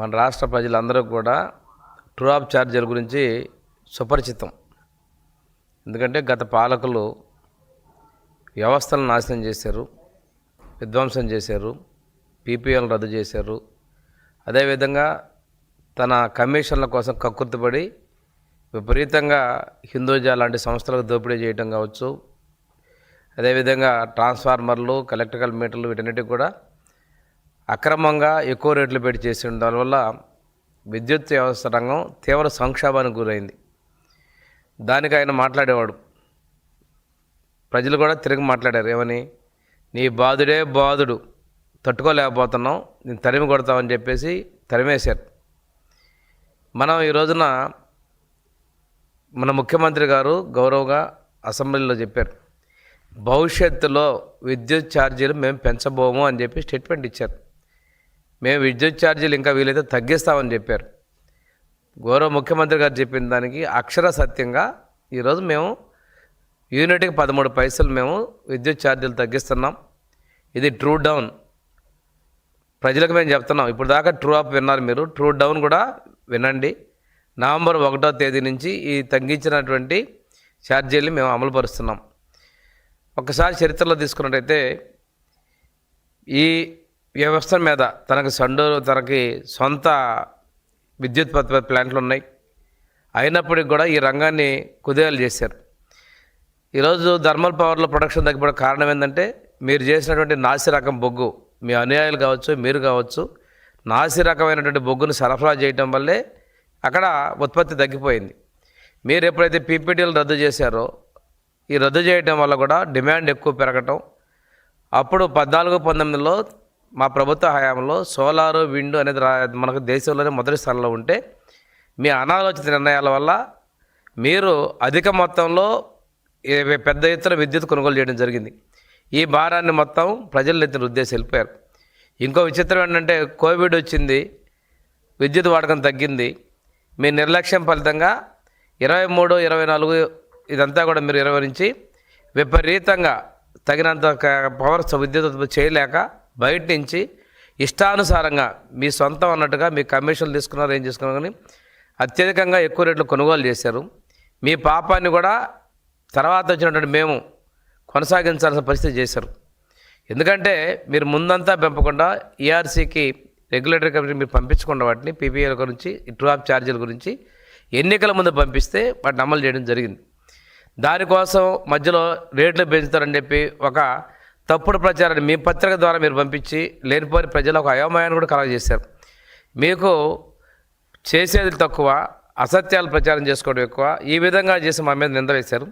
మన రాష్ట్ర ప్రజలందరూ కూడా ట్రూ ఆఫ్ ఛార్జీల గురించి సుపరిచితం. ఎందుకంటే గత పాలకులు వ్యవస్థలను నాశనం చేశారు విధ్వంసం చేశారు పీపీఎల్ రద్దు చేశారు. అదేవిధంగా తన కమిషన్ల కోసం కక్కుర్తిపడి విపరీతంగా హిందూజా లాంటి సంస్థలకు దోపిడీ చేయటం కావచ్చు. అదేవిధంగా ట్రాన్స్ఫార్మర్లు ఎలక్ట్రికల్ మీటర్లు వీటన్నిటికి కూడా అక్రమంగా ఎక్కువ రేట్లు పెట్టి చేసి దానివల్ల విద్యుత్ వ్యవస్థ రంగం తీవ్ర సంక్షోభానికి గురైంది. దానికి ఆయన మాట్లాడేవాడు. ప్రజలు కూడా తిరిగి మాట్లాడారు. ఏమని? నీ బాధుడే బాధుడు. తట్టుకోలేకపోతున్నాం నేను తరిమి కొడతామని చెప్పేసి తరిమేశారు. మనం ఈ రోజున మన ముఖ్యమంత్రి గారు గౌరవంగా అసెంబ్లీలో చెప్పారు. భవిష్యత్తులో విద్యుత్ ఛార్జీలు మేము పెంచబోము అని చెప్పి స్టేట్మెంట్ ఇచ్చారు. మేము విద్యుత్ ఛార్జీలు ఇంకా వీలైతే తగ్గిస్తామని చెప్పారు. గౌరవ ముఖ్యమంత్రి గారు చెప్పిన దానికి అక్షర సత్యంగా ఈరోజు మేము యూనిట్కి పదమూడు పైసలు మేము విద్యుత్ ఛార్జీలు తగ్గిస్తున్నాం. ఇది ట్రూ డౌన్ ప్రజలకు మేము చెప్తున్నాం. ఇప్పుడు దాకా ట్రూ అప్ విన్నారు మీరు. ట్రూ డౌన్ కూడా వినండి. నవంబర్ ఒకటో తేదీ నుంచి ఈ తగ్గించినటువంటి ఛార్జీలు మేము అమలుపరుస్తున్నాం ఒకసారి చరిత్రలో తీసుకున్నట్టయితే ఈ వ్యవస్థ మీద తనకు సండూరు తనకి సొంత విద్యుత్ ఉత్పత్తి ప్లాంట్లు ఉన్నాయి అయినప్పటికి కూడా ఈ రంగాన్ని కుదేలు చేశారు. ఈరోజు థర్మల్ పవర్లో ప్రొడక్షన్ తగ్గిపోవడం కారణం ఏంటంటే మీరు చేసినటువంటి నాసి రకం బొగ్గు మీ అనుయాయులు కావచ్చు మీరు కావచ్చు నాసి రకమైనటువంటి బొగ్గును సరఫరా చేయటం వల్లే అక్కడ ఉత్పత్తి తగ్గిపోయింది. మీరు ఎప్పుడైతే పీపీటీలు రద్దు చేశారో ఈ రద్దు చేయటం వల్ల కూడా డిమాండ్ ఎక్కువ పెరగటం అప్పుడు పద్నాలుగు పంతొమ్మిదిలో మా ప్రభుత్వ హయాంలో సోలారు విండ్ అనేది మనకు దేశంలోనే మొదటి స్థానంలో ఉంటే మీ అనాలోచిత నిర్ణయాల వల్ల మీరు అధిక మొత్తంలో పెద్ద ఎత్తున విద్యుత్ కొనుగోలు చేయడం జరిగింది. ఈ భారాన్ని మొత్తం ప్రజల ఎత్తున ఉద్దేశం వెళ్ళిపోయారు. ఇంకో విచిత్రం ఏంటంటే కోవిడ్ వచ్చింది విద్యుత్ వాడకం తగ్గింది. మీ నిర్లక్ష్యం ఫలితంగా ఇరవై మూడు ఇరవై నాలుగు ఇదంతా కూడా మీరు ఇరవై నుంచి విపరీతంగా తగినంత పవర్ విద్యుత్ ఉత్పత్తి చేయలేక బయట నుంచి ఇష్టానుసారంగా మీ సొంతం అన్నట్టుగా మీ కమిషన్లు తీసుకున్నారు ఏం చేసుకున్నారు కానీ అత్యధికంగా ఎక్కువ రేట్లు కొనుగోలు చేశారు. మీ పాపాన్ని కూడా తర్వాత వచ్చినటువంటి మేము కొనసాగించాల్సిన పరిస్థితి చేశారు. ఎందుకంటే మీరు ముందంతా పెంపకుండా ఈఆర్సీకి రెగ్యులేటరీ కమిటీ మీరు పంపించకుండా వాటిని పీపీఎల్ గురించి ట్రూ ఆఫ్ ఛార్జీల గురించి ఎన్నికల ముందు పంపిస్తే వాటిని అమలు చేయడం జరిగింది. దానికోసం మధ్యలో రేట్లు పెంచుతారని చెప్పి ఒక తప్పుడు ప్రచారాన్ని మీ పత్రిక ద్వారా మీరు పంపించి లేనిపోని ప్రజలు ఒక అయోమయాన్ని కూడా కలగజేశారు. మీకు చేసేది తక్కువ అసత్యాలు ప్రచారం చేసుకోవడం ఎక్కువ ఈ విధంగా చేసి మా మీద నింద వేశారు.